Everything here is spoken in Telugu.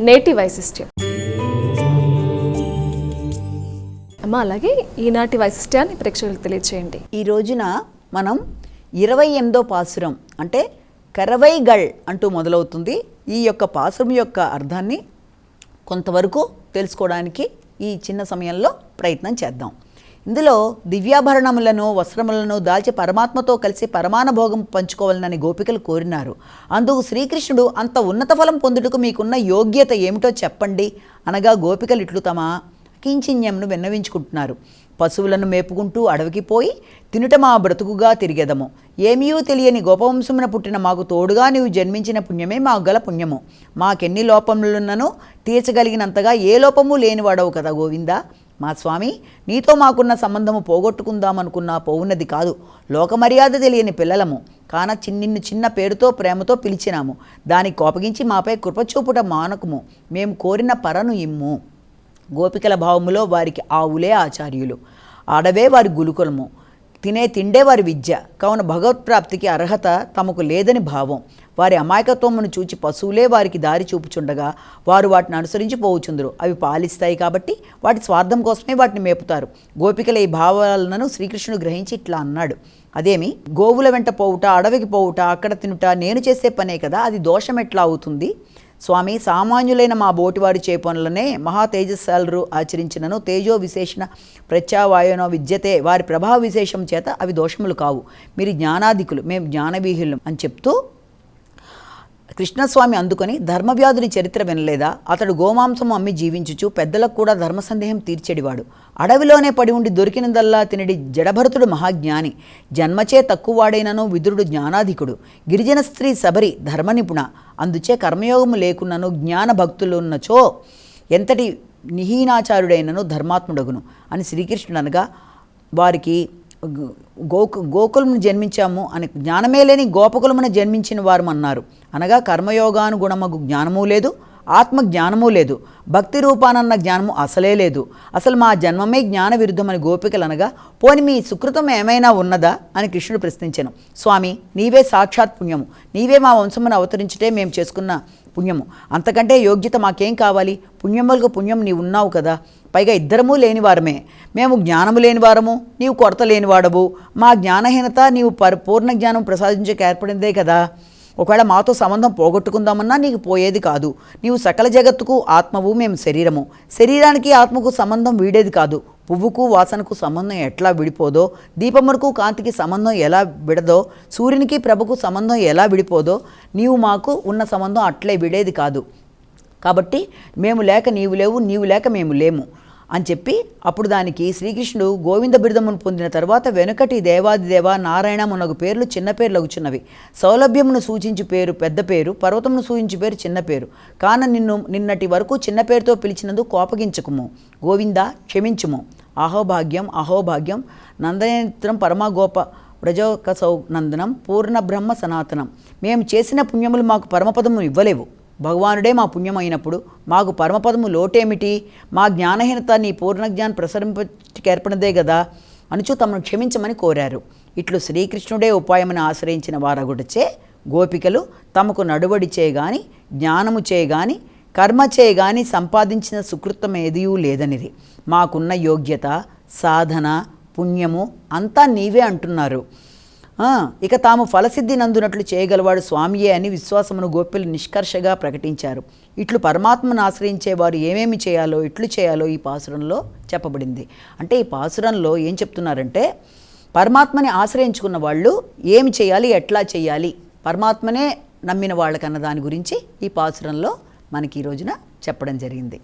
నేటి వైశిష్ట్యం. అమ్మ అలాగే ఈనాటి వైశిష్ట్యాన్ని ప్రేక్షకులకు తెలియచేయండి. ఈ రోజున మనం ఇరవై ఎనిమిదో పాసురం అంటే కరవైగళ్ అంటూ మొదలవుతుంది. ఈ యొక్క పాసురం యొక్క అర్థాన్ని కొంతవరకు తెలుసుకోవడానికి ఈ చిన్న సమయంలో ప్రయత్నం చేద్దాం. ఇందులో దివ్యాభరణములను వస్త్రములను దాల్చి పరమాత్మతో కలిసి పరమాన భోగం పంచుకోవాలని గోపికలు కోరినారు. అందుకు శ్రీకృష్ణుడు అంత ఉన్నత ఫలం పొందుటకు మీకున్న యోగ్యత ఏమిటో చెప్పండి అనగా గోపికలు ఇట్లు తమ కించిన్యంను విన్నవించుకుంటున్నారు. పశువులను మేపుకుంటూ అడవికి పోయి తినుట మా బ్రతుకుగా తిరిగెదము. ఏమీయూ తెలియని గోపవంశమున పుట్టిన మాకు తోడుగా నీవు జన్మించిన పుణ్యమే మాకు గల పుణ్యము. మాకెన్ని లోపములున్ననో తీర్చగలిగినంతగా ఏ లోపము లేనివాడవు కదా గోవిందా? మా స్వామి నీతో మాకున్న సంబంధము పోగొట్టుకుందామనుకున్నా పోవున్నది కాదు. లోకమర్యాద తెలియని పిల్లలము. కాన చిన్నిన్ను చిన్న పేరుతో ప్రేమతో పిలిచినాము. దాని కోపగించి మాపై కృపచూపుట మానకము. మేము కోరిన పరను ఇమ్ము. గోపికల భావములో వారికి ఆవులే ఆచార్యులు. ఆడవే వారి గురుకులము తినే తిండే వారి విద్య. కావున భగవత్ప్రాప్తికి అర్హత తమకు లేదని భావం. వారి అమాయకత్వమును చూచి పశువులే వారికి దారి చూపుచుండగా వారు వాటిని అనుసరించి పోవుచుందరు. అవి పాలిస్తాయి కాబట్టి వాటి స్వార్థం కోసమే వాటిని మేపుతారు. గోపికల ఈ భావాలను శ్రీకృష్ణుడు గ్రహించి ఇట్లా అన్నాడు. అదేమి? గోవుల వెంట పోవుట అడవికి పోవుట అక్కడ తినుట నేను చేసే పనే కదా? అది దోషం ఎట్లా అవుతుంది? స్వామి సామాన్యులైన మా బోటివారి చేపనులనే మహా తేజస్సాలరు ఆచరించినను. తేజో విశేషణ ప్రత్యావాయనో విద్యతే వారి ప్రభావ విశేషం చేత అవి దోషములు కావు. మీరు జ్ఞానాధికులు మేము జ్ఞానవీహులం అని చెప్తూ కృష్ణస్వామి అందుకొని ధర్మవ్యాధుని చరిత్ర వినలేదా? అతడు గోమాంసం అమ్మి జీవించుచు పెద్దలకు కూడా ధర్మ సందేహం తీర్చెడివాడు. అడవిలోనే పడి ఉండి దొరికినదల్లా తినడి జడభరతుడు మహాజ్ఞాని. జన్మచే తక్కువవాడైనను విదురుడు జ్ఞానాధికుడు. గిరిజన స్త్రీ సబరి ధర్మ నిపుణ అందుచే కర్మయోగము లేకున్నను జ్ఞాన భక్తులున్నచో ఎంతటి నిహీనాచారుడైనను ధర్మాత్ముడగును అని శ్రీకృష్ణుడు అనగా వారికి గోకు గోకులమును జన్మించాము అని జ్ఞానమే లేని గోపకులమున జన్మించిన వారు అన్నారు అనగా కర్మయోగానుగుణమగు జ్ఞానము లేదు ఆత్మ జ్ఞానము లేదు. భక్తి రూపానన్న జ్ఞానము అసలే లేదు. అసలు మా జన్మమే జ్ఞాన విరుద్ధమని గోపికలు అనగా పోని మీ సుకృతం ఏమైనా ఉన్నదా? అని కృష్ణుడు ప్రశ్నించాను. స్వామి నీవే సాక్షాత్ పుణ్యము. నీవే మా వంశమును అవతరించుటే మేము చేసుకున్న పుణ్యము. అంతకంటే యోగ్యత మాకేం కావాలి? పుణ్యములకు పుణ్యం నీవు ఉన్నావు కదా. పైగా ఇద్దరము లేనివారమే. మేము జ్ఞానము లేనివారము నీవు కొరత లేనివాడవు. మా జ్ఞానహీనత నీవు పరిపూర్ణ జ్ఞానం ప్రసాదించక ఏర్పడిందే కదా. ఒకవేళ మాతో సంబంధం పోగొట్టుకుందామన్నా నీకు పోయేది కాదు. నీవు సకల జగత్తుకు ఆత్మవు మేము శరీరము. శరీరానికి ఆత్మకు సంబంధం వీడేది కాదు. పువ్వుకు వాసనకు సంబంధం ఎట్లా విడిపోదో దీపమునకు కాంతికి సంబంధం ఎలా విడదో సూర్యునికి ప్రభకు సంబంధం ఎలా విడిపోదో నీవు మాకు ఉన్న సంబంధం అట్లే విడేది కాదు. కాబట్టి మేము లేక నీవు లేవు నీవు లేక మేము లేము. అని చెప్పి అప్పుడు దానికి శ్రీకృష్ణుడు గోవింద బిరుదమును పొందిన తర్వాత వెనుకటి దేవాదిదేవ నారాయణ మునగు పేర్లు చిన్న పేర్లు అగుచున్నవి సౌలభ్యమును సూచించు పేరు పెద్ద పేరు పర్వతమును సూచించు పేరు చిన్న పేరు. కాన నిన్ను నిన్నటి వరకు చిన్న పేరుతో పిలిచినందుకు కోపగించకుము. గోవింద క్షమించుము. అహోభాగ్యం అహోభాగ్యం నందనేత్రం పరమగోప వ్రజోకసౌ నందనం పూర్ణ బ్రహ్మ సనాతనం. మేము చేసిన పుణ్యములు మాకు పరమపదము ఇవ్వలేవు. భగవానుడే మా పుణ్యం అయినప్పుడు మాకు పరమపదము లోటేమిటి? మా జ్ఞానహీనత నీ పూర్ణజ్ఞానం ప్రసరింపటికి కదా అనుచు తమను క్షమించమని కోరారు. ఇట్లు శ్రీకృష్ణుడే ఉపాయమని ఆశ్రయించిన వారగుడిచే గోపికలు తమకు నడువడి చేయగాని జ్ఞానము చేయగాని కర్మ చేయగాని సంపాదించిన సుకృతం ఏదియూ లేదనిది మాకున్న యోగ్యత సాధన పుణ్యము అంతా నీవే అంటున్నారు. ఇక తాము ఫలసిద్ధి నందునట్లు చేయగలవాడు స్వామియే అని విశ్వాసమును గోపిలు నిష్కర్షగా ప్రకటించారు. ఇట్లు పరమాత్మను ఆశ్రయించే వారు ఏమేమి చేయాలో ఇట్లు చేయాలో ఈ పాసురంలో చెప్పబడింది. అంటే ఈ పాసురంలో ఏం చెప్తున్నారంటే పరమాత్మని ఆశ్రయించుకున్న వాళ్ళు ఏమి చేయాలి ఎట్లా చేయాలి పరమాత్మనే నమ్మిన వాళ్ళకన్న దాని గురించి ఈ పాసురంలో మనకి ఈ రోజున చెప్పడం జరిగింది.